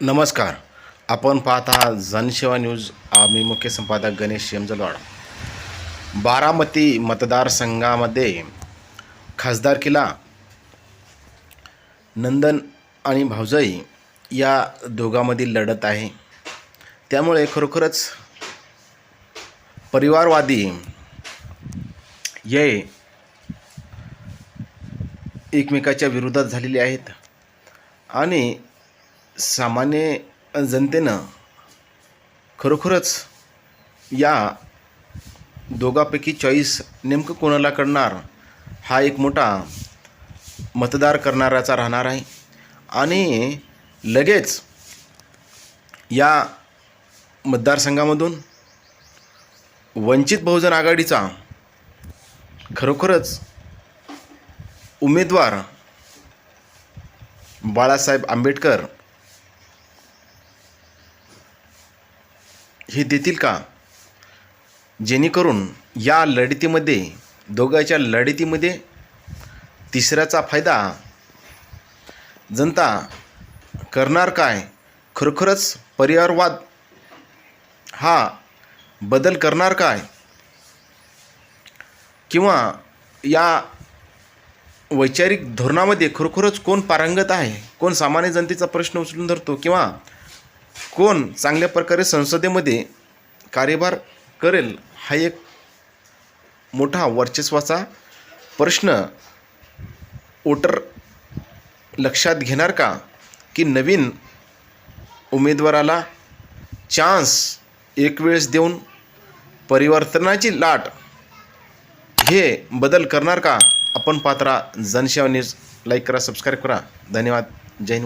नमस्कार. आपण पाहता जनसेवा न्यूज. आम्ही मुख्य संपादक गणेश यमजलवाड. बारामती मतदारसंघामध्ये खासदारकीला नंदन आणि भाऊजाई या दोघांमधील लढत आहे. त्यामुळे खरोखरच परिवारवादी हे एकमेकाच्या विरोधात झालेले आहेत. आणि सामान्य जनतेनं खरोखरच या दोघापैकी चॉईस नेमकं कोणाला करणार हा एक मोठा मतदार करणाऱ्याचा राहणार आहे. आणि लगेच या मतदारसंघामधून वंचित बहुजन आघाडीचा खरोखरच उमेदवार बाळासाहेब आंबेडकर हे देतील का? जेणेकरून या लढतीमध्ये दोघांच्या लढतीमध्ये तिसऱ्याचा फायदा जनता करणार काय? खरोखरच परिवारवाद हा बदल करणार काय? किंवा या वैचारिक धोरणामध्ये खरोखरच कोण पारंगत आहे? कोण सामान्य जनतेचा प्रश्न उचलून धरतो? किंवा कोण चांगल्या प्रकारे संसदेमध्ये कार्यभार करेल हा एक मोठा वर्चस्वाचा प्रश्न वोटर लक्षात घेणार का? की नवीन उमेदवाराला चान्स एक वेळेस देऊन परिवर्तनाची लाट हे बदल करणार का? आपण पात्रा जनसेवा न्यूज. लाईक करा सबस्क्राईब करा. धन्यवाद. जैन